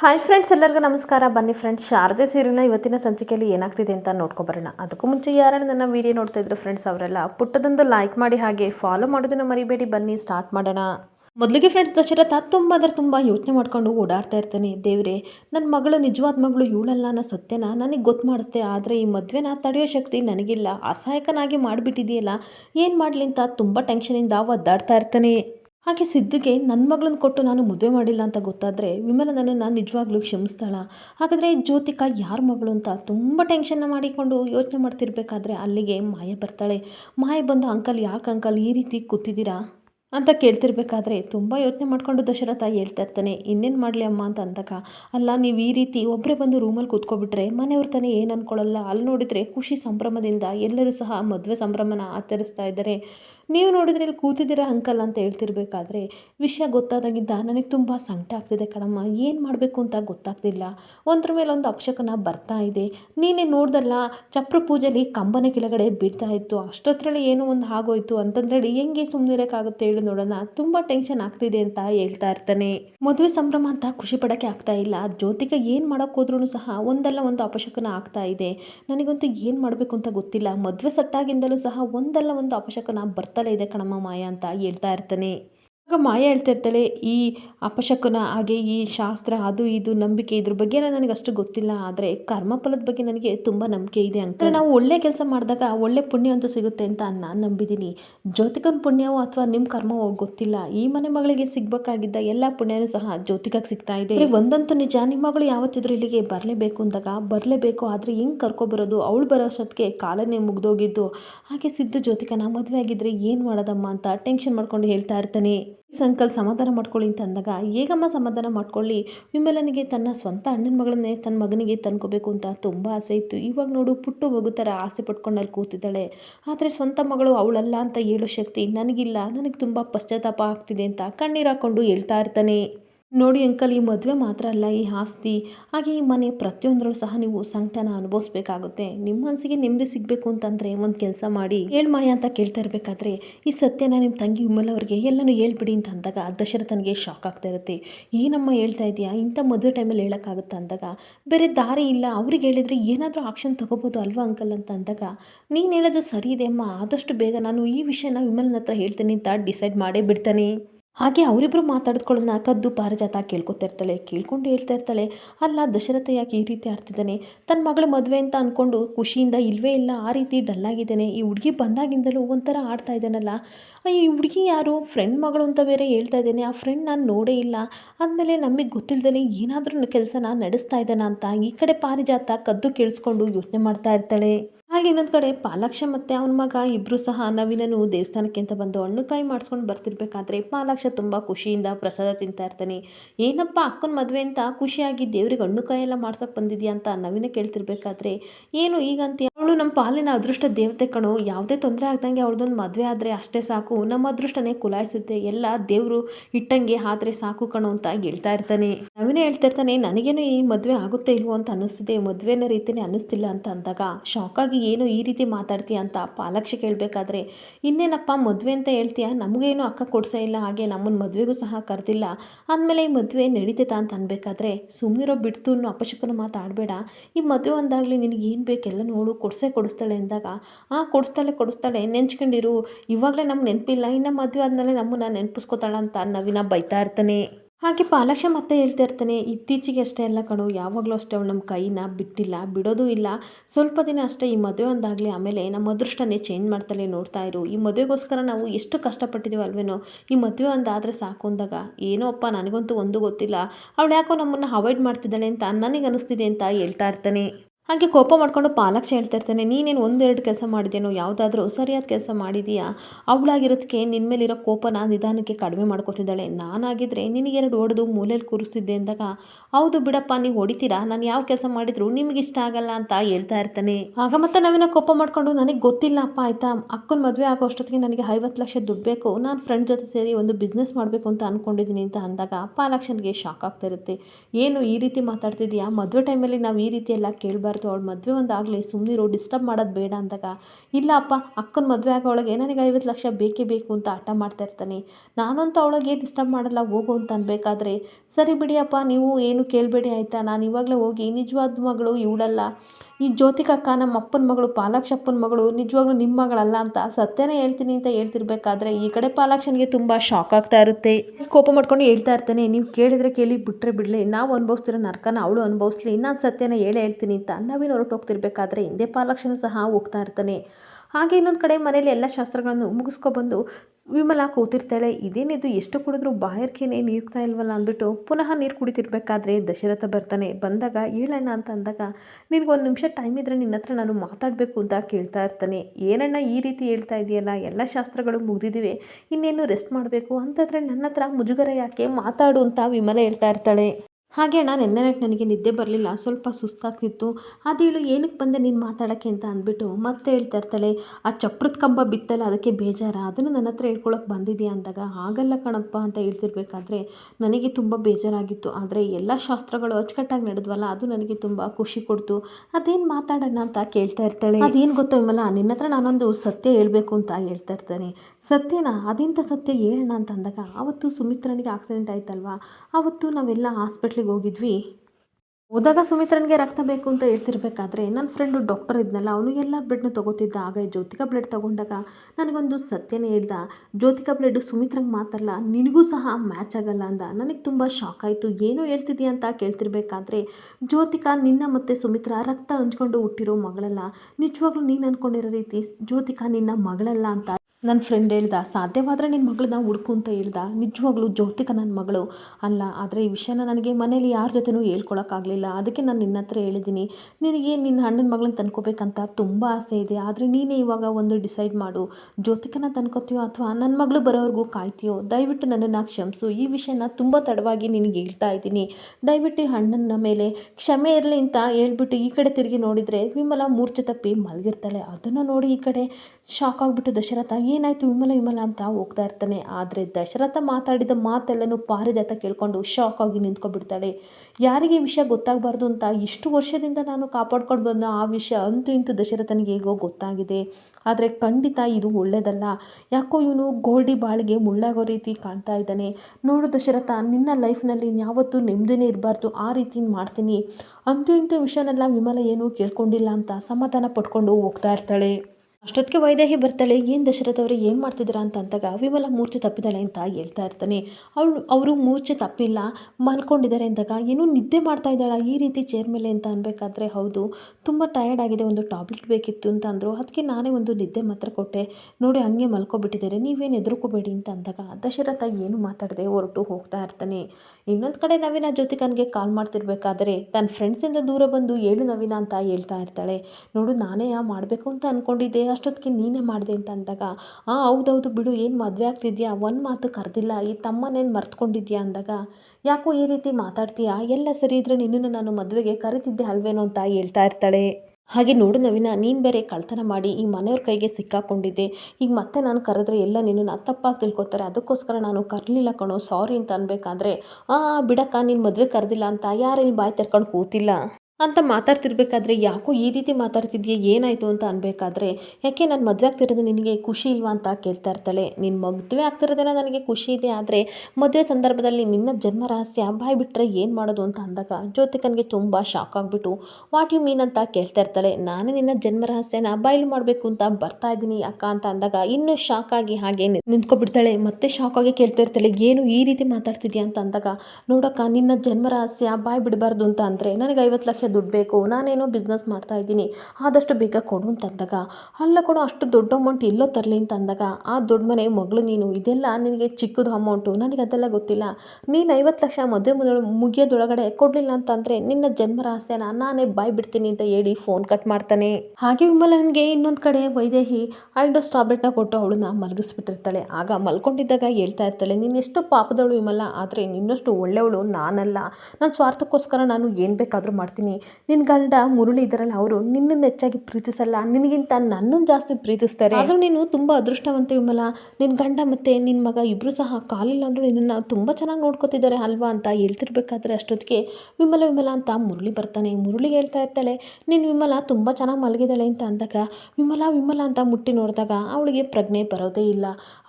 Hi friends ಎಲ್ಲರಿಗೂ ನಮಸ್ಕಾರ. ಬನ್ನಿ ಫ್ರೆಂಡ್ಸ್ ಶಾರದೆ ಸೀರೆನ ಇವತ್ತಿನ ಸಂಚಿಕೆಯಲ್ಲಿ ಏನಾಗ್ತಿದೆ ಅಂತ ನೋಡ್ಕೊಬರೋಣ. ಅದಕ್ಕೂ ಮುಂಚೆ ಯಾರು ನನ್ನ ವಿಡಿಯೋ ನೋಡ್ತಾ ಇದ್ರು ಫ್ರೆಂಡ್ಸ್ ಅವರೆಲ್ಲ ಪುಟ್ಟದೊಂದು ಲೈಕ್ ಮಾಡಿ ಹಾಗೆ ಫಾಲೋ ಮಾಡೋದನ್ನು ಮರಿಬೇಡಿ. ಬನ್ನಿ ಸ್ಟಾರ್ಟ್ ಮಾಡೋಣ. ಮೊದಲಿಗೆ ಫ್ರೆಂಡ್ಸ್ ದಶರಥ ತುಂಬ ಅಂದ್ರೆ ತುಂಬ ಯೋಚನೆ ಮಾಡ್ಕೊಂಡು ಓಡಾಡ್ತಾ ಇರ್ತಾನೆ. ದೇವ್ರೆ ನನ್ನ ಮಗಳು ನಿಜವಾದ ಮಗಳು ಇವಳಲ್ಲ ಅನ್ನೋ ಸತ್ಯನ ನನಗೆ ಗೊತ್ತು ಮಾಡುತ್ತೆ ಆದರೆ ಈ ಮದುವೆನ ತಡೆಯೋ ಶಕ್ತಿ ನನಗಿಲ್ಲ. ಅಸಹಾಯಕನಾಗಿ ಮಾಡಿಬಿಟ್ಟಿದೆಯಲ್ಲ, ಏನು ಮಾಡಲಿ ಅಂತ ತುಂಬ ಟೆನ್ಷನಿಂದ ಒದ್ದಾಡ್ತಾ ಇರ್ತಾನೆ. ಹಾಗೆ ಸಿದ್ದುಗೆ ನನ್ನ ಮಗಳನ್ನ ಕೊಟ್ಟು ನಾನು ಮದುವೆ ಮಾಡಿಲ್ಲ ಅಂತ ಗೊತ್ತಾದರೆ ವಿಮಲ ನನ್ನನ್ನು ನಿಜವಾಗ್ಲೂ ಕ್ಷಮಿಸ್ತಾಳ. ಹಾಗಾದರೆ ಜ್ಯೋತಿಕಾ ಯಾರ ಮಗಳು ಅಂತ ತುಂಬ ಟೆನ್ಷನ್ನ ಮಾಡಿಕೊಂಡು ಯೋಚನೆ ಮಾಡ್ತಿರ್ಬೇಕಾದ್ರೆ ಅಲ್ಲಿಗೆ ಮಾಯ ಬರ್ತಾಳೆ. ಮಾಯ ಬಂದು ಅಂಕಲ್ ಯಾಕೆ ಅಂಕಲ್ ಈ ರೀತಿ ಕೂತಿದ್ದೀರಾ? ಅಂತ ಕೇಳ್ತಿರ್ಬೇಕಾದ್ರೆ ತುಂಬ ಯೋಚನೆ ಮಾಡಿಕೊಂಡು ದಶರಥ ಹೇಳ್ತಾ ಇರ್ತಾನೆ, ಇನ್ನೇನು ಮಾಡಲಿ ಅಮ್ಮ ಅಂತ ಅಂದಾಗ. ಅಲ್ಲ, ನೀವು ಈ ರೀತಿ ಒಬ್ಬರೇ ಬಂದು ರೂಮಲ್ಲಿ ಕೂತ್ಕೊಬಿಟ್ರೆ ಮನೆಯವ್ರ ತಾನೇ ಏನು ಅಂದ್ಕೊಳ್ಳಲ್ಲ ಅಲ್ಲಿ ನೋಡಿದರೆ ಖುಷಿ ಸಂಭ್ರಮದಿಂದ ಎಲ್ಲರೂ ಸಹ ಮದುವೆ ಸಂಭ್ರಮನ ಆಚರಿಸ್ತಾ ಇದ್ದಾರೆ. ನೀವು ನೋಡಿದ್ರೆ ಇಲ್ಲಿ ಕೂತಿದ್ದೀರಾ ಅಂಕಲ್ ಅಂತ ಹೇಳ್ತಿರ್ಬೇಕಾದ್ರೆ, ವಿಷಯ ಗೊತ್ತಾದಾಗಿಂದ ನನಗೆ ತುಂಬ ಸಂಕಟ ಆಗ್ತಿದೆ ಕಣಮ್ಮ. ಏನು ಮಾಡಬೇಕು ಅಂತ ಗೊತ್ತಾಗ್ತಿಲ್ಲ. ಒಂದ್ರ ಮೇಲೆ ಒಂದು ಅಪಶಕನ ಬರ್ತಾ ಇದೆ. ನೀನೇ ನೋಡ್ದಲ್ಲ, ಚಪ್ರ ಪೂಜೆಲಿ ಕಂಬನ ಕೆಳಗಡೆ ಬಿಡ್ತಾ ಇತ್ತು. ಅಷ್ಟೊತ್ತರಲ್ಲಿ ಏನೋ ಒಂದು ಆಗೋಯ್ತು ಅಂತಂದೇಳಿ ಹೆಂಗೆ ಸುಮ್ಮನಿರೋಕ್ಕಾಗುತ್ತೆ ಹೇಳಿ ನೋಡೋಣ. ತುಂಬ ಟೆನ್ಷನ್ ಆಗ್ತಿದೆ ಅಂತ ಹೇಳ್ತಾ ಇರ್ತಾನೆ. ಮದುವೆ ಸಂಭ್ರಮ ಅಂತ ಖುಷಿ ಪಡೋಕ್ಕೆ ಆಗ್ತಾ ಇಲ್ಲ. ಜ್ಯೋತಿಗೆ ಏನು ಮಾಡೋಕೆ ಹೋದ್ರೂ ಸಹ ಒಂದಲ್ಲ ಒಂದು ಅಪಶಕನ ಆಗ್ತಾ ಇದೆ. ನನಗಂತೂ ಏನು ಮಾಡಬೇಕು ಅಂತ ಗೊತ್ತಿಲ್ಲ. ಮದುವೆ ಸಟ್ಟಾಗಿಂದಲೂ ಸಹ ಒಂದಲ್ಲ ಒಂದು ಅಪಶಕನ ಬರ್ತಲೇ ಇದೆ ಕಣಮ್ಮ ಮಾಯ ಅಂತ ಹೇಳ್ತಾ ಇರ್ತಾನೆ. ಆಗ ಮಾಯ ಹೇಳ್ತಾ ಇರ್ತಾಳೆ ಈ ಅಪಶಕುನ ಹಾಗೆ ಈ ಶಾಸ್ತ್ರ ಅದು ಇದು ನಂಬಿಕೆ ಇದ್ರ ಬಗ್ಗೆ ನನಗೆ ಅಷ್ಟು ಗೊತ್ತಿಲ್ಲ ಆದರೆ ಕರ್ಮಫಲದ ಬಗ್ಗೆ ನನಗೆ ತುಂಬ ನಂಬಿಕೆ ಇದೆ ಅಂತ ನಾವು ಒಳ್ಳೆ ಕೆಲಸ ಮಾಡಿದಾಗ ಒಳ್ಳೆ ಪುಣ್ಯ ಅಂತೂ ಸಿಗುತ್ತೆ ಅಂತ ನಾನು ನಂಬಿದ್ದೀನಿ. ಜ್ಯೋತಿಕನ ಪುಣ್ಯವೋ ಅಥವಾ ನಿಮ್ಮ ಕರ್ಮವೋ ಗೊತ್ತಿಲ್ಲ. ಈ ಮನೆ ಮಗಳಿಗೆ ಸಿಗ್ಬೇಕಾಗಿದ್ದ ಎಲ್ಲ ಪುಣ್ಯನೂ ಸಹ ಜ್ಯೋತಿಕಕ್ಕೆ ಸಿಗ್ತಾ ಇದೆ. ಒಂದಂತೂ ನಿಜ ನಿಮ್ಮ ಮಗಳು ಯಾವತ್ತಿದ್ರು ಇಲ್ಲಿಗೆ ಬರಲೇಬೇಕು ಅಂದಾಗ ಬರಲೇಬೇಕು ಆದರೆ ಹೆಂಗೆ ಕರ್ಕೊಬರೋದು ಅವಳು ಬರೋ ಅಷ್ಟೊತ್ತಿಗೆ ಕಾಲನೇ ಮುಗ್ದೋಗಿದ್ದು. ಹಾಗೆ ಸಿದ್ದು ಜ್ಯೋತಿಕನ ಮದುವೆ ಆಗಿದ್ರೆ ಏನು ಮಾಡೋದಮ್ಮ ಅಂತ ಟೆನ್ಷನ್ ಮಾಡ್ಕೊಂಡು ಹೇಳ್ತಾ ಇರ್ತಾನೆ. ಸಂಕಲ್ ಸಮಾಧಾನ ಮಾಡ್ಕೊಳ್ಳಿ ಅಂತ ಅಂದಾಗ, ಹೇಗಮ್ಮ ಸಮಾಧಾನ ಮಾಡ್ಕೊಳ್ಳಿ? ವಿಮಲನಿಗೆ ತನ್ನ ಸ್ವಂತ ಅಣ್ಣನ ಮಗಳನ್ನೇ ತನ್ನ ಮಗನಿಗೆ ತಂದ್ಕೋಬೇಕು ಅಂತ ತುಂಬ ಆಸೆ ಇತ್ತು. ಇವಾಗ ನೋಡು, ಪುಟ್ಟು ಮಗು ಥರ ಆಸೆ ಪಟ್ಕೊಂಡು ಅಲ್ಲಿ ಕೂತಿದ್ದಾಳೆ. ಆದರೆ ಸ್ವಂತ ಮಗಳು ಅವಳಲ್ಲ ಅಂತ ಹೇಳೋ ಶಕ್ತಿ ನನಗಿಲ್ಲ. ನನಗೆ ತುಂಬ ಪಶ್ಚಾತ್ತಾಪ ಆಗ್ತಿದೆ ಅಂತ ಕಣ್ಣೀರು ಹಾಕ್ಕೊಂಡು ಹೇಳ್ತಾ ಇರ್ತಾನೆ. ನೋಡಿ ಅಂಕಲ್, ಈ ಮದುವೆ ಮಾತ್ರ ಅಲ್ಲ, ಈ ಆಸ್ತಿ, ಹಾಗೆ ಈ ಮನೆ ಪ್ರತಿಯೊಂದರಲ್ಲೂ ಸಹ ನೀವು ಸಂಕಟನ ಅನುಭವಿಸ್ಬೇಕಾಗುತ್ತೆ. ನಿಮ್ಮ ಮನಸ್ಸಿಗೆ ನೆಮ್ಮದಿ ಸಿಗಬೇಕು ಅಂತಂದರೆ ಒಂದು ಕೆಲಸ ಮಾಡಿ ಹೇಳ್ಮಾಯ ಅಂತ ಕೇಳ್ತಾ ಇರಬೇಕಾದ್ರೆ, ಈ ಸತ್ಯನ ನಿಮ್ಮ ತಂಗಿ ವಿಮಲ್ ಅವ್ರಿಗೆ ಎಲ್ಲನೂ ಹೇಳ್ಬಿಡಿ ಅಂತ ಅಂದಾಗ ದಶರಥನಿಗೆ ಶಾಕ್ ಆಗ್ತಾ ಇರುತ್ತೆ. ಏನಮ್ಮ ಹೇಳ್ತಾ ಇದೆಯಾ? ಇಂಥ ಮದುವೆ ಟೈಮಲ್ಲಿ ಹೇಳೋಕ್ಕಾಗುತ್ತಾ? ಅಂದಾಗ, ಬೇರೆ ದಾರಿ ಇಲ್ಲ. ಅವ್ರಿಗೆ ಹೇಳಿದರೆ ಏನಾದರೂ ಆಕ್ಷನ್ ತೊಗೋಬೋದು ಅಲ್ವಾ ಅಂಕಲ್? ಅಂತ ಅಂದಾಗ, ನೀನು ಹೇಳೋದು ಸರಿ ಇದೆ ಅಮ್ಮ. ಆದಷ್ಟು ಬೇಗ ನಾನು ಈ ವಿಷಯನ ವಿಮಲ್ನ ಹತ್ರ ಹೇಳ್ತೀನಿ ಅಂತ ಡಿಸೈಡ್ ಮಾಡೇ ಬಿಡ್ತಾನೆ. ಹಾಗೆ ಅವರಿಬ್ಬರು ಮಾತಾಡಿದ್ಕೊಳ್ಳೋದನ್ನ ಕದ್ದು ಪಾರಿಜಾತ ಕೇಳ್ಕೊತಾ ಇರ್ತಾಳೆ, ಕೇಳ್ಕೊಂಡು ಹೇಳ್ತಾ ಇರ್ತಾಳೆ, ಅಲ್ಲ ದಶರಥ ಯಾಕೆ ಈ ರೀತಿ ಆಡ್ತಿದ್ದಾನೆ? ತನ್ನ ಮಗಳ ಮದುವೆ ಅಂತ ಅಂದ್ಕೊಂಡು ಖುಷಿಯಿಂದ ಇಲ್ವೇ ಇಲ್ಲ, ಆ ರೀತಿ ಡಲ್ಲಾಗಿದ್ದಾನೆ ಈ ಹುಡುಗಿ ಬಂದಾಗಿಂದಲೂ ಒಂಥರ ಆಡ್ತಾ ಇದ್ದಾನಲ್ಲ. ಈ ಹುಡುಗಿ ಯಾರು? ಫ್ರೆಂಡ್ ಮಗಳು ಅಂತ ಬೇರೆ ಹೇಳ್ತಾ ಇದ್ದೇನೆ, ಆ ಫ್ರೆಂಡ್ ನಾನು ನೋಡೇ ಇಲ್ಲ. ಅಂದಮೇಲೆ ನಮಗೆ ಗೊತ್ತಿಲ್ಲದೇ ಏನಾದರೂ ಕೆಲಸನ ನಡೆಸ್ತಾ ಇದ್ದಾನ ಅಂತ ಈ ಕಡೆ ಪಾರಿಜಾತ ಕದ್ದು ಕೇಳಿಸ್ಕೊಂಡು ಯೋಚನೆ ಮಾಡ್ತಾ ಇರ್ತಾಳೆ. ಹಾಗೆ ಇನ್ನೊಂದು ಕಡೆ ಪಾಲಾಕ್ಷ ಮತ್ತು ಅವನ ಮಗ ಇಬ್ಬರು ಸಹ ನವೀನನು ದೇವಸ್ಥಾನಕ್ಕೆ ಅಂತ ಬಂದು ಹಣ್ಣುಕಾಯಿ ಮಾಡಿಸ್ಕೊಂಡು ಬರ್ತಿರ್ಬೇಕಾದ್ರೆ ಪಾಲಾಕ್ಷ ತುಂಬ ಖುಷಿಯಿಂದ ಪ್ರಸಾದ ತಿಂತಾ ಇರ್ತಾನೆ. ಏನಪ್ಪ ಅಕ್ಕನ ಮದುವೆ ಅಂತ ಖುಷಿಯಾಗಿ ದೇವ್ರಿಗೆ ಹಣ್ಣುಕಾಯಿ ಎಲ್ಲ ಮಾಡ್ಸಕ್ಕೆ ಬಂದಿದ್ಯಾ ಅಂತ ನವೀನ ಕೇಳ್ತಿರ್ಬೇಕಾದ್ರೆ, ಏನು ಈಗಂತ ಅವಳು ನಮ್ಮ ಪಾಲಿನ ಅದೃಷ್ಟ ದೇವತೆ ಕಣೋ, ಯಾವುದೇ ತೊಂದರೆ ಆಗ್ದಂಗೆ ಅವಳದೊಂದು ಮದುವೆ ಆದರೆ ಅಷ್ಟೇ ಸಾಕು. ನಮ್ಮ ಅದೃಷ್ಟನೇ ಕುಲಾಯಿಸುತ್ತೆ. ಎಲ್ಲ ದೇವರು ಇಟ್ಟಂಗೆ ಆದರೆ ಸಾಕು ಕಣೋ ಅಂತ ಹೇಳ್ತಾ ಇರ್ತಾನೆ. ನವೀನ ಹೇಳ್ತಾ ಇರ್ತಾನೆ, ನನಗೇನು ಈ ಮದುವೆ ಆಗುತ್ತೆ ಇಲ್ವೋ ಅಂತ ಅನ್ನಿಸ್ತಿದೆ. ಮದುವೆನ ರೀತಿಯೇ ಅನ್ನಿಸ್ತಿಲ್ಲ ಅಂತ ಅಂದಾಗ ಶಾಕಾಗಿ ಏನು ಈ ರೀತಿ ಮಾತಾಡ್ತೀಯ ಅಂತ ಪಾಲಕ್ಷ ಕೇಳಬೇಕಾದ್ರೆ, ಇನ್ನೇನಪ್ಪ ಮದುವೆ ಅಂತ ಹೇಳ್ತೀಯ? ನಮಗೇನು ಅಕ್ಕ ಕೊಡ್ಸೇ ಇಲ್ಲ, ಹಾಗೆ ನಮ್ಮನ್ನು ಮದುವೆಗೂ ಸಹ ಕರೆದಿಲ್ಲ. ಆದಮೇಲೆ ಈ ಮದುವೆ ನಡೀತೈತಾ ಅಂತ ಅನ್ಬೇಕಾದ್ರೆ ಸುಮ್ಮನಿರೋ ಬಿಡ್ತು ಅನ್ನೋ ಅಪಶಕನ ಮಾತಾಡಬೇಡ ಈ ಮದುವೆ ಒಂದಾಗಲಿ ನಿನಗೆ ಏನು ಬೇಕೆಲ್ಲ ನೋಡು, ಕೊಡಿಸೇ ಕೊಡಿಸ್ತಾಳೆ ಅಂದಾಗ, ಆ ಕೊಡಿಸ್ತಾಳೆ ಕೊಡಿಸ್ತಾಳೆ ನೆಂಚ್ಕೊಂಡಿರು ಇವಾಗಲೇ ನಮ್ಗೆ ನೆನಪಿಲ್ಲ, ಇನ್ನು ಮದುವೆ ಆದಮೇಲೆ ನಮ್ಮನ್ನು ನೆನಪಿಸ್ಕೋತಾಳ ಅಂತ ನವೀನ ಬೈತಾ ಇರ್ತಾನೆ. ಹಾಗೆ ಪಾಲಕ್ಷ ಮತ್ತೆ ಹೇಳ್ತಾ ಇರ್ತಾನೆ, ಇತ್ತೀಚೆಗೆ ಅಷ್ಟೇ ಅಲ್ಲ ಕಣು, ಯಾವಾಗಲೂ ಅಷ್ಟೇ ಅವಳು ನಮ್ಮ ಕೈನ ಬಿಟ್ಟಿಲ್ಲ, ಬಿಡೋದು ಇಲ್ಲ. ಸ್ವಲ್ಪ ದಿನ ಅಷ್ಟೇ ಈ ಮದುವೆ ಒಂದಾಗಲಿ ಆಮೇಲೆ ನಮ್ಮ ಅದೃಷ್ಟನೇ ಚೇಂಜ್ ಮಾಡ್ತಲೇ ನೋಡ್ತಾ ಇರು. ಈ ಮದುವೆಗೋಸ್ಕರ ನಾವು ಎಷ್ಟು ಕಷ್ಟಪಟ್ಟಿದ್ದೀವಿ ಅಲ್ವೇನೋ, ಈ ಮದುವೆ ಒಂದಾದರೆ ಸಾಕು ಅಂದಾಗ. ಏನೋ ಅಪ್ಪ, ನನಗಂತೂ ಒಂದು ಗೊತ್ತಿಲ್ಲ. ಅವಳು ಯಾಕೋ ನಮ್ಮನ್ನು ಅವಾಯ್ಡ್ ಮಾಡ್ತಿದ್ದಾಳೆ ಅಂತ ನನಗೆ ಅನಿಸ್ತಿದೆ ಅಂತ ಹೇಳ್ತಾ ಇರ್ತಾನೆ. ಹಾಗೆ ಕೋಪ ಮಾಡಿಕೊಂಡು ಪಾಲಾಕ್ಷ ಹೇಳ್ತಾ ಇರ್ತಾನೆ, ನೀನೇನು ಒಂದೆರಡು ಕೆಲಸ ಮಾಡಿದೇನೋ ಯಾವುದಾದ್ರೂ ಸರಿಯಾದ ಕೆಲಸ ಮಾಡಿದೀಯಾ? ಅವಳಾಗಿರೋದಕ್ಕೆ ನಿನ್ನ ಮೇಲಿರೋ ಕೋಪನ ನಿಧಾನಕ್ಕೆ ಕಡಿಮೆ ಮಾಡ್ಕೊತಿದ್ದಾಳೆ ನಾನಾಗಿದ್ದರೆ ನಿನಗೆರಡು ಹೊಡೆದು ಮೂಲೆಯಲ್ಲಿ ಕೂರಿಸ್ತಿದ್ದೆ ಅಂದಾಗ, ಹೌದು ಬಿಡಪ್ಪ, ನೀವು ಹೊಡಿತೀರಾ? ನಾನು ಯಾವ ಕೆಲಸ ಮಾಡಿದ್ರು ನಿಮ್ಗೆ ಇಷ್ಟ ಆಗಲ್ಲ ಅಂತ ಹೇಳ್ತಾ ಇರ್ತಾನೆ. ಆಗ ಮತ್ತೆ ನಾವಿನ ಕೋಪ ಮಾಡಿಕೊಂಡು, ನನಗೆ ಗೊತ್ತಿಲ್ಲ ಅಪ್ಪ ಆಯಿತಾ? ಅಕ್ಕನ ಮದುವೆ ಆಗೋ ಅಷ್ಟೊತ್ತಿಗೆ ನನಗೆ ಐವತ್ತು ಲಕ್ಷ ದುಡ್ಡು ಬೇಕು. ನಾನು ಫ್ರೆಂಡ್ ಜೊತೆ ಸೇರಿ ಒಂದು ಬಿಸ್ನೆಸ್ ಮಾಡಬೇಕು ಅಂತ ಅಂದ್ಕೊಂಡಿದ್ದೀನಿ ಅಂತ ಅಂದಾಗ ಪಾಲಾಕ್ಷನ್ಗೆ ಶಾಕ್ ಆಗ್ತಾ ಇರುತ್ತೆ. ಏನು ಈ ರೀತಿ ಮಾತಾಡ್ತಿದ್ಯಾ? ಮದುವೆ ಟೈಮಲ್ಲಿ ನಾವು ಈ ರೀತಿ ಎಲ್ಲ ಕೇಳಬಾರ್ದು. ಮಾಡಬಾರ್ದು ಅವಳ ಮದುವೆ ಒಂದು ಆಗಲಿ ಸುಮ್ಮನಿರು ಡಿಸ್ಟರ್ಬ್ ಮಾಡೋದು ಬೇಡ ಅಂದಾಗ, ಇಲ್ಲ ಅಪ್ಪ, ಅಕ್ಕನ ಮದುವೆ ಆಗೋಳಗೆ ನನಗೆ ಐವತ್ತು ಲಕ್ಷ ಬೇಕೇ ಬೇಕು ಅಂತ ಹಠ ಮಾಡ್ತಾ ಇರ್ತಾನೆ. ನಾನಂತೂ ಅವಳಿಗೆ ಡಿಸ್ಟರ್ಬ್ ಮಾಡಲ್ಲ, ಹೋಗು ಅಂತ ಅನ್ಬೇಕಾದ್ರೆ, ಸರಿ ಬಿಡಿ ಅಪ್ಪ, ನೀವು ಏನು ಕೇಳಬೇಡಿ ಆಯಿತಾ? ನಾನು ಇವಾಗಲೇ ಹೋಗಿ ನಿಜವಾದ ಮಗಳು ಇವಳಲ್ಲ. ಈ ಜ್ಯೋತಿಕಕ್ಕ ನಮ್ಮ ಅಪ್ಪನ ಮಗಳು, ಪಾಲಾಕ್ಷಪ್ಪನ ಮಗಳು ನಿಜವಾಗ್ಲೂ ನಿಮ್ಮ ಮಗಳಲ್ಲ ಅಂತ ಸತ್ಯನೇ ಹೇಳ್ತೀನಿ ಅಂತ ಹೇಳ್ತಿರ್ಬೇಕಾದ್ರೆ ಈ ಕಡೆ ಪಾಲಾಕ್ಷನಿಗೆ ತುಂಬ ಶಾಕ್ ಆಗ್ತಾ ಇರುತ್ತೆ. ಕೋಪ ಮಾಡ್ಕೊಂಡು ಹೇಳ್ತಾ ಇರ್ತಾನೆ, ನೀವು ಕೇಳಿದ್ರೆ ಕೇಳಿ ಬಿಟ್ಟರೆ ಬಿಡಲಿ. ನಾವು ಅನುಭವಿಸ್ತಿರೋ ನರ್ಕನ ಅವಳು ಅನುಭವಿಸ್ಲಿ. ನಾನು ಸತ್ಯನ ಹೇಳೇ ಹೇಳ್ತೀನಿ ಅಂತ ನಾವೇನು ಹೊರಟು ಹೋಗ್ತಿರ್ಬೇಕಾದ್ರೆ ಹಿಂದೆ ಪಾಲಾಕ್ಷನು ಸಹ ಹೋಗ್ತಾ ಇರ್ತಾನೆ. ಹಾಗೆ ಇನ್ನೊಂದು ಕಡೆ ಮನೆಯಲ್ಲಿ ಎಲ್ಲ ಶಾಸ್ತ್ರಗಳನ್ನು ಮುಗಿಸ್ಕೊಬಂದು ವಿಮಲಾ ಕೂತಿರ್ತಾಳೆ ಇದೇನಿದು ಎಷ್ಟು ಕುಡಿದ್ರೂ ಬಾಯರ್ಕೇನೆ ನೀರ್ತಾ ಇಲ್ವಲ್ಲ? ಅಂದ್ಬಿಟ್ಟು ಪುನಃ ನೀರು ಕುಡಿತಿರ್ಬೇಕಾದ್ರೆ ದಶರಥ ಬರ್ತಾನೆ. ಬಂದಾಗ, ಹೇಳಣ್ಣ ಅಂತ ಅಂದಾಗ ನಿನಗೊಂದು ನಿಮಿಷ ಟೈಮ್ ಇದ್ದರೆ ನಿನ್ನ ಹತ್ರ ನಾನು ಮಾತಾಡಬೇಕು ಅಂತ ಕೇಳ್ತಾ ಇರ್ತಾನೆ. ಏನಣ್ಣ ಈ ರೀತಿ ಹೇಳ್ತಾ ಇದೆಯಲ್ಲ? ಎಲ್ಲ ಶಾಸ್ತ್ರಗಳು ಮುಗಿದಿವೆ ಇನ್ನೇನು ರೆಸ್ಟ್ ಮಾಡಬೇಕು? ಅಂತಂದರೆ ನನ್ನ ಹತ್ರ ಮುಜುಗರ ಯಾಕೆ? ಮಾತಾಡು ಅಂತ ವಿಮಲ ಹೇಳ್ತಾ ಇರ್ತಾಳೆ. ಹಾಗೆ ಅಣ್ಣ, ನಿನ್ನೆ ನೈಟ್ ನನಗೆ ನಿದ್ದೆ ಬರಲಿಲ್ಲ. ಸ್ವಲ್ಪ ಸುಸ್ತಾಗ್ತಿತ್ತು. ಅದು ಹೇಳು ಏನಕ್ಕೆ ಬಂದೆ ನೀನು ಮಾತಾಡೋಕ್ಕೆ ಅಂತ ಅಂದ್ಬಿಟ್ಟು ಮತ್ತೆ ಹೇಳ್ತಾ ಇರ್ತಾಳೆ. ಆ ಚಪ್ರದ ಕಂಬ ಬಿತ್ತಲ್ಲ, ಅದಕ್ಕೆ ಬೇಜಾರ. ಅದನ್ನು ನನ್ನ ಹತ್ರ ಹೇಳ್ಕೊಳಕ್ಕೆ ಬಂದಿದೆಯಾ ಅಂದಾಗ, ಆಗಲ್ಲ ಕಣಪ್ಪ ಅಂತ ಹೇಳ್ತಿರ್ಬೇಕಾದ್ರೆ ನನಗೆ ತುಂಬ ಬೇಜಾರಾಗಿತ್ತು. ಆದರೆ ಎಲ್ಲ ಶಾಸ್ತ್ರಗಳು ಅಚ್ಚುಕಟ್ಟಾಗಿ ನಡೆದ್ವಲ್ಲ, ಅದು ನನಗೆ ತುಂಬ ಖುಷಿ ಕೊಡ್ತು. ಅದೇನು ಮಾತಾಡೋಣ ಅಂತ ಕೇಳ್ತಾ ಇರ್ತಾಳೆ. ಅದೇನು ಗೊತ್ತೋ ಇಮ್ಮಲ್ಲ ನಿನ್ನ ಹತ್ರ ನಾನೊಂದು ಸತ್ಯ ಹೇಳಬೇಕು ಅಂತ ಹೇಳ್ತಾ ಇರ್ತಾನೆ. ಸತ್ಯನ ಅದೆಂಥ ಸತ್ಯ ಹೇಳೋಣ ಅಂತ ಅಂದಾಗ ಆವತ್ತು ಸುಮಿತ್ರನಿಗೆ ಆಕ್ಸಿಡೆಂಟ್ ಆಯ್ತಲ್ವಾ? ಆವತ್ತು ನಾವೆಲ್ಲ ಹಾಸ್ಪಿಟ್ಲಿಗೆ ಹೋಗಿದ್ವಿ. ಹೋದಾಗ ಸುಮಿತ್ರನಿಗೆ ರಕ್ತ ಬೇಕು ಅಂತ ಹೇಳ್ತಿರ್ಬೇಕಾದ್ರೆ ನನ್ನ ಫ್ರೆಂಡು ಡಾಕ್ಟರ್ ಇದ್ನಲ್ಲ, ಅವನು ಎಲ್ಲ ಬ್ಲಡ್ನ ತೊಗೋತಿದ್ದ. ಆಗ ಜ್ಯೋತಿಕಾ ಬ್ಲಡ್ ತೊಗೊಂಡಾಗ ನನಗೊಂದು ಸತ್ಯನೇ ಹೇಳ್ದ. ಜ್ಯೋತಿಕಾ ಬ್ಲಡ್ ಸುಮಿತ್ರಂಗೆ ಮಾತಲ್ಲ ನಿನಗೂ ಸಹ ಮ್ಯಾಚ್ ಆಗಲ್ಲ ಅಂದ. ನನಗೆ ತುಂಬ ಶಾಕ್ ಆಯಿತು. ಏನೋ ಹೇಳ್ತಿದ್ದೀಯ ಅಂತ ಕೇಳ್ತಿರ್ಬೇಕಾದ್ರೆ, ಜ್ಯೋತಿಕಾ ನಿನ್ನ ಮತ್ತು ಸುಮಿತ್ರ ರಕ್ತ ಹಂಚ್ಕೊಂಡು ಹುಟ್ಟಿರೋ ಮಗಳಲ್ಲ. ನಿಜವಾಗ್ಲೂ ನೀನು ಅಂದ್ಕೊಂಡಿರೋ ರೀತಿ ಜ್ಯೋತಿಕಾ ನಿನ್ನ ಮಗಳಲ್ಲ ಅಂತ ನನ್ನ ಫ್ರೆಂಡ್ ಹೇಳ್ದ, ಸಾಧ್ಯವಾದರೆ ನಿನ್ನ ಮಗಳನ್ನ ಹುಡುಕು ಅಂತ ಹೇಳ್ದ. ನಿಜವಾಗ್ಲೂ ಜ್ಯೋತಿಕ ನನ್ನ ಮಗಳು. ಅಲ್ಲ, ಆದರೆ ಈ ವಿಷಯನ ನನಗೆ ಮನೇಲಿ ಯಾರ ಜೊತೆನೂ ಹೇಳ್ಕೊಳಕ್ಕಾಗಲಿಲ್ಲ ಅದಕ್ಕೆ ನಾನು ನಿನ್ನ ಹತ್ರ ಹೇಳಿದ್ದೀನಿ ನಿನಗೆ ನಿನ್ನ ಅಣ್ಣನ ಮಗಳನ್ನ ತಂದ್ಕೋಬೇಕಂತ ತುಂಬ ಆಸೆ ಇದೆ. ಆದರೆ ನೀನೇ ಇವಾಗ ಒಂದು ಡಿಸೈಡ್ ಮಾಡು. ಜ್ಯೋತಿಕನ ತಂದ್ಕೋತೀಯೋ ಅಥವಾ ನನ್ನ ಮಗಳು ಬರೋವರೆಗೂ ಕಾಯ್ತೀಯೋ, ದಯವಿಟ್ಟು ನನ್ನನ್ನು ಕ್ಷಮಿಸು. ಈ ವಿಷಯನ ತುಂಬ ತಡವಾಗಿ ನಿನಗೆ ಹೇಳ್ತಾ ಇದ್ದೀನಿ. ದಯವಿಟ್ಟು ಅಣ್ಣನ ಮೇಲೆ ಕ್ಷಮೆ ಇರಲಿ ಅಂತ ಹೇಳ್ಬಿಟ್ಟು ಈ ಕಡೆ ತಿರುಗಿ ನೋಡಿದರೆ ವಿಮಲ ಮೂರ್ಛೆ ತಪ್ಪಿ ಮಲಗಿರ್ತಾಳೆ. ಅದನ್ನು ನೋಡಿ ಈ ಕಡೆ ಶಾಕ್ ಆಗಿಬಿಟ್ಟು ದಶರಥ ಏನಾಯಿತು, ವಿಮಲ ವಿಮಲ ಅಂತ ಹೋಗ್ತಾ ಇರ್ತಾನೆ. ಆದರೆ ದಶರಥ ಮಾತಾಡಿದ ಮಾತೆಲ್ಲನೂ ಪಾರಿಜಾತ ಕೇಳ್ಕೊಂಡು ಶಾಕ್ ಆಗಿ ನಿಂತ್ಕೊಂಡ್ಬಿಡ್ತಾಳೆ. ಯಾರಿಗೆ ವಿಷಯ ಗೊತ್ತಾಗಬಾರ್ದು ಅಂತ ಇಷ್ಟು ವರ್ಷದಿಂದ ನಾನು ಕಾಪಾಡ್ಕೊಂಡು ಬಂದ ಆ ವಿಷಯ ಅಂತೂ ಇಂತೂ ದಶರಥನಿಗೆ ಹೇಗೋ ಗೊತ್ತಾಗಿದೆ. ಆದರೆ ಖಂಡಿತ ಇದು ಒಳ್ಳೆಯದಲ್ಲ ಯಾಕೋ ಇವನು ಗೋಲ್ಡಿ ಬಾಳಿಗೆ ಮುಳ್ಳಾಗೋ ರೀತಿ ಕಾಣ್ತಾ ಇದ್ದಾನೆ. ನೋಡು ದಶರಥ, ನಿನ್ನ ಲೈಫ್ನಲ್ಲಿ ಯಾವತ್ತೂ ನೆಮ್ಮದಿನೇ ಇರಬಾರ್ದು. ಆ ರೀತಿ ಮಾಡ್ತೀನಿ. ಅಂತೂ ಇಂತೂ ವಿಷಯನೆಲ್ಲ ವಿಮಲ ಏನೂ ಕೇಳ್ಕೊಂಡಿಲ್ಲ ಅಂತ ಸಮಾಧಾನ ಪಡ್ಕೊಂಡು ಹೋಗ್ತಾ ಇರ್ತಾಳೆ. ಅಷ್ಟೊತ್ತಿಗೆ ವೈದೇಹಿ ಬರ್ತಾಳೆ, ಏನು ದಶರಥ ಅವರು ಏನು ಮಾಡ್ತಿದ್ದೀರಾ ಅಂತ ಅಂತಾಗ ವಿಮಲ ಮೂರ್ಛೆ ತಪ್ಪಿದ್ದಾಳೆ ಅಂತ ಹೇಳ್ತಾ ಇರ್ತಾನೆ. ಅವಳು, ಅವರು ಮೂರ್ಛೆ ತಪ್ಪಿಲ್ಲ, ಮಲ್ಕೊಂಡಿದ್ದಾರೆ ಅಂದಾಗ ಏನೋ ನಿದ್ದೆ ಮಾಡ್ತಾ ಇದ್ದಾಳೆ ಈ ರೀತಿ ಚೇರ್ ಮೇಲೆ ಅಂತ ಅನ್ಬೇಕಾದ್ರೆ ಹೌದು, ತುಂಬ ಟಯರ್ಡ್ ಆಗಿದೆ, ಒಂದು ಟಾಬ್ಲೆಟ್ ಬೇಕಿತ್ತು ಅಂತ ಅಂದರು. ಅದಕ್ಕೆ ನಾನೇ ಒಂದು ನಿದ್ದೆ ಮಾತ್ರ ಕೊಟ್ಟೆ. ನೋಡಿ ಹಂಗೆ ಮಲ್ಕೊಬಿಟ್ಟಿದ್ದಾರೆ, ನೀವೇನು ಹೆದರ್ಕೋಬೇಡಿ ಅಂತ ಅಂದಾಗ ದಶರಥ ಏನು ಮಾತಾಡದೆ ಹೊರಟು ಹೋಗ್ತಾ ಇರ್ತಾನೆ. ಇನ್ನೊಂದು ಕಡೆ ನವೀನ ಜ್ಯೋತಿಕನ್ಗೆ ಕಾಲ್ ಮಾಡ್ತಿರ್ಬೇಕಾದ್ರೆ ತನ್ನ ಫ್ರೆಂಡ್ಸಿಂದ ದೂರ ಬಂದು ಏಳು ನವೀನ ಅಂತ ಹೇಳ್ತಾ ಇರ್ತಾಳೆ. ನೋಡು, ನಾನೇ ಮಾಡಬೇಕು ಅಂತ ಅಂದ್ಕೊಂಡಿದ್ದೆ ಅಷ್ಟೊತ್ತಿಗೆ ನೀನೇ ಮಾಡಿದೆ ಅಂತ ಅಂದಾಗ, ಆ, ಹೌದೌದು ಬಿಡು, ಏನು ಮದುವೆ ಆಗ್ತಿದ್ಯಾ? ಒಂದು ಮಾತು ಕರೆದಿಲ್ಲ. ಈ ತಮ್ಮನೇನು ಮರ್ತ್ಕೊಂಡಿದ್ಯಾ? ಅಂದಾಗ, ಯಾಕೋ ಈ ರೀತಿ ಮಾತಾಡ್ತೀಯಾ? ಎಲ್ಲ ಸರಿ ಇದ್ದರೆ ನಿನ್ನನ್ನು ನಾನು ಮದುವೆಗೆ ಕರಿತಿದ್ದೆ ಅಲ್ವೇನೋ ಅಂತ ಹೇಳ್ತಾ ಇರ್ತಾಳೆ. ಹಾಗೆ ನೋಡು ನವೀನ, ನೀನು ಬೇರೆ ಕಳ್ತನ ಮಾಡಿ ಈ ಮನೆಯವ್ರ ಕೈಗೆ ಸಿಕ್ಕಾಕೊಂಡಿದ್ದೆ. ಈಗ ಮತ್ತೆ ನಾನು ಕರೆದ್ರೆ ಎಲ್ಲ ನಿನ್ನನ್ನು ತಪ್ಪಾಗಿ ತಿಳ್ಕೊತಾರೆ. ಅದಕ್ಕೋಸ್ಕರ ನಾನು ಕರಲಿಲ್ಲ ಕಣೋ, ಸಾರಿ ಅಂತ ಅನ್ಬೇಕಾದ್ರೆ, ಆ, ಬಿಡಕ್ಕ, ನೀನು ಮದುವೆ ಕರೆದಿಲ್ಲ ಅಂತ ಯಾರೇನು ಬಾಯಿ ತೆರ್ಕೊಂಡು ಕೂತಿಲ್ಲ? ಅಂತ ಮಾತಾಡ್ತಿರ್ಬೇಕಾದ್ರೆ ಯಾಕೋ ಈ ರೀತಿ ಮಾತಾಡ್ತಿದ್ಯಾ, ಏನಾಯಿತು ಅಂತ ಅನ್ಬೇಕಾದ್ರೆ, ಯಾಕೆ ನಾನು ಮದುವೆ ಆಗ್ತಿರೋದು ನಿನಗೆ ಖುಷಿ ಇಲ್ವಾ ಅಂತ ಕೇಳ್ತಾ ಇರ್ತಾಳೆ. ನಿನ್ನ ಮದುವೆ ಆಗ್ತಿರೋದೇನೋ ನನಗೆ ಖುಷಿ ಇದೆ, ಆದರೆ ಮದುವೆ ಸಂದರ್ಭದಲ್ಲಿ ನಿನ್ನ ಜನ್ಮ ರಹಸ್ಯ ಬಾಯ್ ಬಿಟ್ಟರೆ ಏನು ಮಾಡೋದು ಅಂತ ಅಂದಾಗ ಜ್ಯೋತಿಕನಿಗೆ ತುಂಬ ಶಾಕ್ ಆಗಿಬಿಟ್ಟು ವಾಟ್ ಯು ಮೀನ್ ಅಂತ ಕೇಳ್ತಾ ಇರ್ತಾಳೆ. ನಾನು ನಿನ್ನ ಜನ್ಮ ರಹಸ್ಯನ ಬಯಲು ಮಾಡಬೇಕು ಅಂತ ಬರ್ತಾ ಇದ್ದೀನಿ ಅಕ್ಕ ಅಂತ ಅಂದಾಗ ಇನ್ನೂ ಶಾಕ್ ಆಗಿ ಹಾಗೆ ನಿಂತ್ಕೊಬಿಡ್ತಾಳೆ. ಮತ್ತೆ ಶಾಕ್ ಆಗಿ ಕೇಳ್ತಾ ಇರ್ತಾಳೆ, ಏನು ಈ ರೀತಿ ಮಾತಾಡ್ತಿದ್ಯಾ? ಅಂತ ಅಂದಾಗ, ನೋಡಕ್ಕ, ನಿನ್ನ ಜನ್ಮ ರಹಸ್ಯ ಬಾಯ್ ಬಿಡಬಾರ್ದು ಅಂತ ಅಂದರೆ, ನನಗೆ ಐವತ್ತು ಲಕ್ಷ ದುಡ್ಡು ಬೇಕು, ನಾನೇನೋ ಬಿಸ್ನೆಸ್ ಮಾಡ್ತಾ ಇದ್ದೀನಿ, ಆದಷ್ಟು ಬೇಗ ಕೊಡು ಅಂತ ಅಂದಾಗ. ಅಲ್ಲ ಕೊಡು, ಅಷ್ಟು ದೊಡ್ಡ ಅಮೌಂಟ್ ಎಲ್ಲೋ ತರಲಿ ಅಂತ ಅಂದಾಗ, ಆ ದೊಡ್ಡ ಮನೆ ಮಗಳು ನೀನು, ಇದೆಲ್ಲ ನಿನಗೆ ಚಿಕ್ಕದು ಅಮೌಂಟು ನನಗೆ ಅದೆಲ್ಲ ಗೊತ್ತಿಲ್ಲ. ನೀನು ಐವತ್ತು ಲಕ್ಷ ಮದುವೆ ಮೊದಲು ಮುಗಿಯೋದೊಳಗಡೆ ಕೊಡಲಿಲ್ಲ ಅಂತಂದರೆ ನಿನ್ನ ಜನ್ಮ ರಹಸ್ಯನ ನಾನೇ ಬಾಯ್ ಬಿಡ್ತೀನಿ ಅಂತ ಹೇಳಿ ಫೋನ್ ಕಟ್ ಮಾಡ್ತಾನೆ. ಹಾಗೆ ವಿಮಲನ್ಗೆ ಇನ್ನೊಂದು ಕಡೆ ವೈದೇಹಿ ಐಡೋಸ್ ಟಾಬ್ಲೆಟ್ನ ಕೊಟ್ಟು ಅವಳನ್ನ ಮಲಗಿಸ್ಬಿಟ್ಟಿರ್ತಾಳೆ. ಆಗ ಮಲ್ಕೊಂಡಿದ್ದಾಗ ಹೇಳ್ತಾ ಇರ್ತಾಳೆ, ನೀನು ಎಷ್ಟು ಪಾಪದವಳು ವಿಮಲ, ಆದರೆ ನಿನ್ನಷ್ಟು ಒಳ್ಳೆಯವಳು ನಾನಲ್ಲ. ನನ್ನ ಸ್ವಾರ್ಥಕ್ಕೋಸ್ಕರ ನಾನು ಏನು ಬೇಕಾದರೂ ಮಾಡ್ತೀನಿ. ನಿನ್ನ ಗಂಡ ಮುರುಳಿ ಇದ್ದಾರಲ್ಲ, ಅವರು ನಿನ್ನನ್ನು ಹೆಚ್ಚಾಗಿ ಪ್ರೀತಿಸಲ್ಲ, ನಿನಗಿಂತ ನನ್ನನ್ನು ಜಾಸ್ತಿ ಪ್ರೀತಿಸ್ತಾರೆ. ಆದರೂ ನೀನು ತುಂಬ ಅದೃಷ್ಟವಂತೆ ವಿಮಲ. ನಿನ್ನ ಗಂಡ ಮತ್ತು ನಿನ್ನ ಮಗ ಇಬ್ಬರು ಸಹ ಕಾಲಿಲ್ಲ ಅಂದರೂ ನಿನ್ನನ್ನು ತುಂಬ ಚೆನ್ನಾಗಿ ನೋಡ್ಕೊತಿದ್ದಾರೆ ಅಲ್ವಾ ಅಂತ ಹೇಳ್ತಿರ್ಬೇಕಾದ್ರೆ ಅಷ್ಟೊತ್ತಿಗೆ ವಿಮಲ ವಿಮಲ ಅಂತ ಮುರುಳಿ ಬರ್ತಾನೆ. ಮುರುಳಿ ಹೇಳ್ತಾ ಇರ್ತಾಳೆ, ನೀನು ವಿಮಲ ತುಂಬ ಚೆನ್ನಾಗಿ ಮಲಗಿದ್ದಾಳೆ ಅಂತ ಅಂದಾಗ, ವಿಮಲ ವಿಮಲ ಅಂತ ಮುಟ್ಟಿ ನೋಡಿದಾಗ ಅವಳಿಗೆ ಪ್ರಜ್ಞೆ ಬರೋದೇ ಇಲ್ಲ.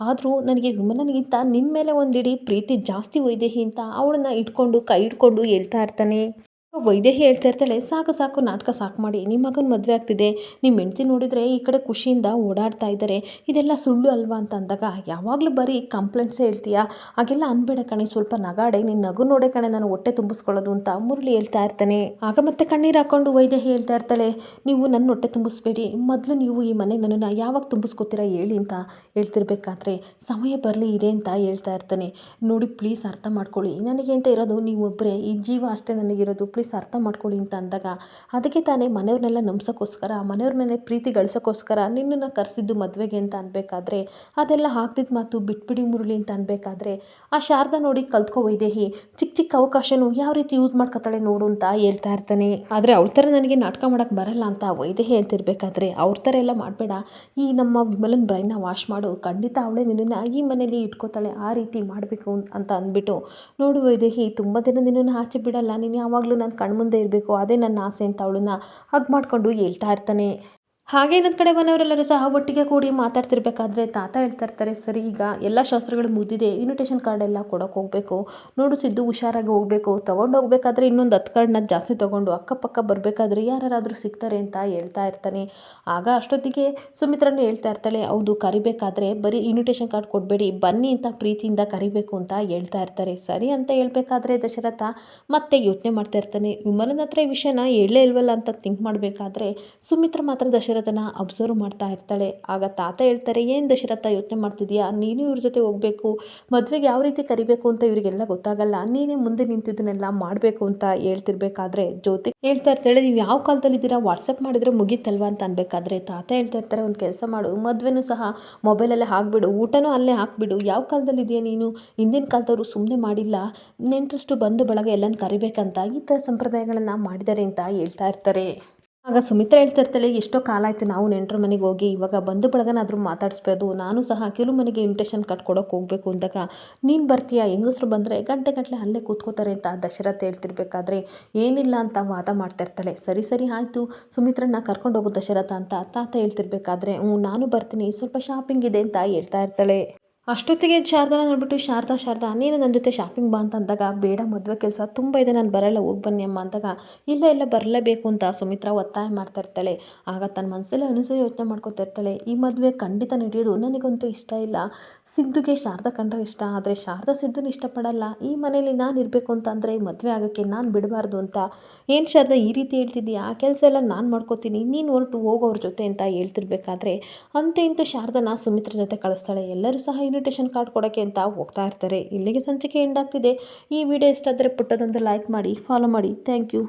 ಆದರೂ ನನಗೆ ವಿಮಲನಿಗಿಂತ ನಿನ್ನ ಮೇಲೆ ಒಂದಿಡೀ ಪ್ರೀತಿ ಜಾಸ್ತಿ ಒಯ್ದೇಹಿ ಅಂತ ಅವಳನ್ನ ಇಟ್ಕೊಂಡು, ಕೈ ಹಿಡ್ಕೊಂಡು ಹೇಳ್ತಾ ಇರ್ತಾನೆ. ವೈದೇಹಿ ಹೇಳ್ತಾ ಇರ್ತಾಳೆ, ಸಾಕು ಸಾಕು, ನಾಟಕ ಸಾಕು ಮಾಡಿ ನಿಮ್ಮ ಮಗನ ಮದುವೆ ಆಗ್ತಿದೆ. ನಿಮ್ಮ ಹೆಂಡ್ತಿ ನೋಡಿದರೆ ಈ ಕಡೆ ಖುಷಿಯಿಂದ ಓಡಾಡ್ತಾ ಇದ್ದಾರೆ ಇದೆಲ್ಲ ಸುಳ್ಳು ಅಲ್ವಾ? ಅಂತ ಅಂದಾಗ, ಯಾವಾಗಲೂ ಬರೀ ಕಂಪ್ಲೇಂಟ್ಸೇ ಹೇಳ್ತೀಯಾ? ಹಾಗೆಲ್ಲ ಅನ್ಬೇಡ ಕಣೆ, ಸ್ವಲ್ಪ ನಗಾಡೆ ನಿನ್ನ ನಗು ನೋಡೆ ಕಣೆ, ನಾನು ಹೊಟ್ಟೆ ತುಂಬಿಸ್ಕೊಳ್ಳೋದು, ಅಂತ ಮುರಳಿ ಹೇಳ್ತಾ ಇರ್ತಾನೆ. ಆಗ ಮತ್ತೆ ಕಣ್ಣೀರು ಹಾಕೊಂಡು ವೈದ್ಯ ಹೇಳ್ತಾ ಇರ್ತಾಳೆ, ನೀವು ನನ್ನ ಹೊಟ್ಟೆ ತುಂಬಿಸ್ಬೇಡಿ. ಮೊದಲು ನೀವು ಈ ಮನೆ ನನ್ನನ್ನು ಯಾವಾಗ ತುಂಬಿಸ್ಕೊತೀರಾ ಹೇಳಿ ಅಂತ ಹೇಳ್ತಿರ್ಬೇಕಾದ್ರೆ, ಸಮಯ ಬರಲಿ ಇದೆ ಅಂತ ಹೇಳ್ತಾ ಇರ್ತಾನೆ. ನೋಡಿ, ಪ್ಲೀಸ್ ಅರ್ಥ ಮಾಡ್ಕೊಳ್ಳಿ. ನನಗೆ ಅಂತ ಇರೋದು ನೀವು ಒಬ್ಬರೇ ಈ ಜೀವ ಅಷ್ಟೇ ನನಗಿರೋದು. ಪ್ಲೀಸ್ ಅರ್ಥ ಮಾಡ್ಕೊಳ್ಳಿ ಅಂತ ಅಂದಾಗ, ಅದಕ್ಕೆ ತಾನೇ ಮನೆಯವ್ರನ್ನೆಲ್ಲ ನಂಬ್ಸೋಕ್ಕೋಸ್ಕರ, ಮನೆಯವ್ರ ಮೇಲೆ ಪ್ರೀತಿ ಗಳಿಸೋಕ್ಕೋಸ್ಕರ ನಿನ್ನನ್ನು ಕರೆಸಿದ್ದು ಮದುವೆಗೆ ಅಂತ ಅನ್ಬೇಕಾದ್ರೆ, ಅದೆಲ್ಲ ಹಾಕ್ತಿದ್ದ ಮಾತು ಬಿಟ್ಬಿಡಿ ಮುರುಳಿ ಅಂತ ಅನ್ಬೇಕಾದ್ರೆ, ಆ ಶಾರದಾ ನೋಡಿ ಕಲ್ತ್ಕೋ ವೈದೇಹಿ ಚಿಕ್ಕ ಚಿಕ್ಕ ಅವಕಾಶನು ಯಾವ ರೀತಿ ಯೂಸ್ ಮಾಡ್ಕೊತಾಳೆ ನೋಡು ಅಂತ ಹೇಳ್ತಾ ಇರ್ತಾನೆ. ಆದರೆ ಅವ್ರ ಥರ ನನಗೆ ನಾಟಕ ಮಾಡೋಕ್ಕೆ ಬರಲ್ಲ ಅಂತ ವೈದೇಹಿ ಹೇಳ್ತಿರ್ಬೇಕಾದ್ರೆ, ಅವ್ರ ಥರ ಎಲ್ಲ ಮಾಡಬೇಡ. ಈ ನಮ್ಮ ವಿಮಲನ್ ಬ್ರೈನ್ನ ವಾಶ್ ಮಾಡು, ಖಂಡಿತ ಅವಳೇ ನಿನ್ನನ್ನು ಈ ಮನೇಲಿ ಇಟ್ಕೋತಾಳೆ, ಆ ರೀತಿ ಮಾಡಬೇಕು ಅಂತ ಅಂದ್ಬಿಟ್ಟು, ನೋಡು ವೈದೇಹಿ, ತುಂಬ ದಿನ ನಿನ್ನನ್ನು ಆಚೆ ಬಿಡಲ್ಲ, ನೀನು ಯಾವಾಗಲೂ ನನ್ನ ಕಣ್ಮುಂದೆ ಇರಬೇಕು ಅದೇ ನನ್ನ ಆಸೆ ಅಂತ ಅವಳನ್ನ ಹಗ್ ಮಾಡಿಕೊಂಡು ಹೇಳ್ತಾ ಇರ್ತಾನೆ. ಹಾಗೆ ಇನ್ನೊಂದು ಕಡೆ ಮನೆಯವರೆಲ್ಲರೂ ಸಹ ಒಟ್ಟಿಗೆ ಕೂಡಿ ಮಾತಾಡ್ತಿರ್ಬೇಕಾದ್ರೆ ತಾತ ಹೇಳ್ತಾ ಇರ್ತಾರೆ, ಸರಿ, ಈಗ ಎಲ್ಲ ಶಾಸ್ತ್ರಗಳು ಮುಗಿದಿದೆ ಇನ್ವಿಟೇಷನ್ ಕಾರ್ಡ್ ಎಲ್ಲ ಕೊಡೋಕೆ ಹೋಗಬೇಕು. ನೋಡು ಸಿದ್ದು ಹುಷಾರಾಗಿ ಹೋಗಬೇಕು. ತೊಗೊಂಡು ಹೋಗ್ಬೇಕಾದ್ರೆ ಇನ್ನೊಂದು ಹತ್ತು ಕಾರ್ಡ್ನ ಜಾಸ್ತಿ ತೊಗೊಂಡು ಅಕ್ಕಪಕ್ಕ ಬರಬೇಕಾದ್ರೆ ಯಾರಾದರೂ ಸಿಗ್ತಾರೆ ಅಂತ ಹೇಳ್ತಾ ಇರ್ತಾನೆ. ಆಗ ಅಷ್ಟೊತ್ತಿಗೆ ಸುಮಿತ್ರನು ಹೇಳ್ತಾ ಇರ್ತಾಳೆ, ಹೌದು, ಕರಿಬೇಕಾದ್ರೆ ಬರೀ ಇನ್ವಿಟೇಷನ್ ಕಾರ್ಡ್ ಕೊಡಬೇಡಿ. ಬನ್ನಿ ಅಂತ ಪ್ರೀತಿಯಿಂದ ಕರಿಬೇಕು ಅಂತ ಹೇಳ್ತಾ ಇರ್ತಾರೆ. ಸರಿ ಅಂತ ಹೇಳ್ಬೇಕಾದ್ರೆ ದಶರಥ ಮತ್ತೆ ಯೋಚನೆ ಮಾಡ್ತಾ ಇರ್ತಾನೆ. ವಿಮಲನ ಹತ್ರ ಈ ವಿಷಯನ ಹೇಳಲೇ ಇಲ್ವಲ್ಲ ಅಂತ ಥಿಂಕ್ ಮಾಡಬೇಕಾದ್ರೆ ಸುಮಿತ್ರ ಮಾತ್ರ ದಶರಥನ ಅಬ್ಸರ್ವ್ ಮಾಡ್ತಾ ಇರ್ತಾಳೆ. ಆಗ ತಾತ ಹೇಳ್ತಾರೆ, ಏನು ದಶರಥ ಯೋಚನೆ ಮಾಡ್ತಿದ್ಯಾ? ನೀನು ಇವ್ರ ಜೊತೆ ಹೋಗಬೇಕು, ಮದುವೆಗೆ ಯಾವ ರೀತಿ ಕರಿಬೇಕು ಅಂತ ಇವರಿಗೆಲ್ಲ ಗೊತ್ತಾಗಲ್ಲ. ನೀನೇ ಮುಂದೆ ನಿಂತಿದ್ದನ್ನೆಲ್ಲ ಮಾಡಬೇಕು ಅಂತ ಹೇಳ್ತಿರ್ಬೇಕಾದ್ರೆ ಜ್ಯೋತಿ ಹೇಳ್ತಾ ಇರ್ತಾಳೆ, ನೀವು ಯಾವ ಕಾಲದಲ್ಲಿ ಇದ್ದೀರಾ ವಾಟ್ಸಪ್ ಮಾಡಿದ್ರೆ ಮುಗೀತಲ್ವಾ? ಅಂತ ಅನ್ಬೇಕಾದ್ರೆ ತಾತ ಹೇಳ್ತಾ ಇರ್ತಾರೆ, ಒಂದು ಕೆಲಸ ಮಾಡು, ಮದುವೆನೂ ಸಹ ಮೊಬೈಲಲ್ಲೇ ಹಾಕ್ಬಿಡು, ಊಟನೂ ಅಲ್ಲೇ ಹಾಕ್ಬಿಡು. ಯಾವ ಕಾಲದಲ್ಲಿ ಇದೆಯಾ ನೀನು? ಹಿಂದಿನ ಕಾಲದವರು ಸುಮ್ಮನೆ ಮಾಡಿಲ್ಲ. ನೆಂಟರಷ್ಟು ಬಂದು ಬಳಗ ಎಲ್ಲನ ಕರಿಬೇಕಂತ ಈ ಥರ ಸಂಪ್ರದಾಯಗಳನ್ನು ಮಾಡಿದ್ದಾರೆ ಅಂತ ಹೇಳ್ತಾ ಇರ್ತಾರೆ. ಆಗ ಸುಮಿತ್ರ ಹೇಳ್ತಾ ಇರ್ತಾಳೆ ಎಷ್ಟೋ ಕಾಲ ಆಯಿತು ನಾವು ನೆಂಟರ ಮನೆಗೆ ಹೋಗಿ, ಇವಾಗ ಬಂಧು ಬಳಗನಾದರೂ ಮಾತಾಡಿಸ್ಬೋದು. ನಾನು ಸಹ ಕೆಲವು ಮನೆಗೆ ಇನ್ವಿಟೇಷನ್ ಕಟ್ಕೊಡೋಕೆ ಕೊಡೋಕೆ ಹೋಗಬೇಕು ಅಂದಾಗ, ನೀನು ಬರ್ತೀಯಾ? ಹೆಂಗಸ್ರು ಬಂದರೆ ಗಂಟೆ ಗಟ್ಟಲೆ ಅಲ್ಲೇ ಕೂತ್ಕೋತಾರೆ ಅಂತ ದಶರಥ ಹೇಳ್ತಿರ್ಬೇಕಾದ್ರೆ, ಏನಿಲ್ಲ ಅಂತ ವಾದ ಮಾಡ್ತಾ ಇರ್ತಾಳೆ. ಸರಿ ಸರಿ, ಆಯಿತು. ಸುಮಿತ್ರನ್ನ ಕರ್ಕೊಂಡು ಹೋಗು ದಶರಥ ಅಂತ ತಾತ ಹೇಳ್ತಿರ್ಬೇಕಾದ್ರೆ ಹ್ಞೂ ನಾನು ಬರ್ತೀನಿ. ಸ್ವಲ್ಪ ಶಾಪಿಂಗ್ ಇದೆ ಅಂತ ಹೇಳ್ತಾ ಇರ್ತಾಳೆ. ಅಷ್ಟೊತ್ತಿಗೆ ಶಾರದಾನ ನೋಡ್ಬಿಟ್ಟು, ಶಾರದಾ ಶಾರದಾ, ನೀನು ನನ್ನ ಜೊತೆ ಶಾಪಿಂಗ್ ಬಾ ಅಂತ ಅಂದಾಗ, ಬೇಡ, ಮದುವೆ ಕೆಲಸ ತುಂಬ ಇದೆ, ನಾನು ಬರಲ್ಲ, ಹೋಗಿ ಬನ್ನಿ ಅಮ್ಮ ಅಂದಾಗ, ಇಲ್ಲ ಇಲ್ಲ, ಬರಲೇಬೇಕು ಅಂತ ಸುಮಿತ್ರ ಒತ್ತಾಯ ಮಾಡ್ತಾ ಇರ್ತಾಳೆ. ಆಗ ತನ್ನ ಮನಸ್ಸಲ್ಲಿ ಅನಿಸೋ ಯೋಚನೆ ಮಾಡ್ಕೊತಾ ಇರ್ತಾಳೆ. ಈ ಮದುವೆ ಖಂಡಿತ ನಡೆಯೋದು ನನಗಂತೂ ಇಷ್ಟ ಇಲ್ಲ. ಸಿದ್ದುಗೆ ಶಾರದಾ ಕಂಡ್ರೆ ಇಷ್ಟ, ಆದರೆ ಶಾರದಾ ಸಿದ್ದುನ ಇಷ್ಟಪಡಲ್ಲ. ಈ ಮನೇಲಿ ನಾನು ಇರಬೇಕು ಅಂತ ಅಂದರೆ ಮದುವೆ ಆಗೋಕ್ಕೆ ನಾನು ಬಿಡಬಾರ್ದು ಅಂತ. ಏನು ಶಾರದಾ, ಈ ರೀತಿ ಹೇಳ್ತಿದ್ದೀಯಾ? ಆ ಕೆಲಸ ಎಲ್ಲ ನಾನು ಮಾಡ್ಕೋತೀನಿ, ನೀನು ಹೊರಟು ಹೋಗೋವ್ರ ಜೊತೆ ಅಂತ ಹೇಳ್ತಿರ್ಬೇಕಾದ್ರೆ, ಅಂತೆ ಇಂತೂ ಶಾರದನ ಸುಮಿತ್ರ ಜೊತೆ ಕಳಿಸ್ತಾಳೆ. ಎಲ್ಲರೂ ಸಹ ಇನ್ವಿಟೇಷನ್ ಕಾರ್ಡ್ ಕೊಡೋಕ್ಕೆ ಅಂತ ಹೋಗ್ತಾ ಇರ್ತಾರೆ. ಇಲ್ಲಿಗೆ ಸಂಚಿಕೆ ಎಂಡ್ ಆಗ್ತಿದೆ ಈ ವಿಡಿಯೋ ಇಷ್ಟ ಆದರೆ ಪುಟ್ಟದೊಂದು ಲೈಕ್ ಮಾಡಿ ಫಾಲೋ ಮಾಡಿ. Thank you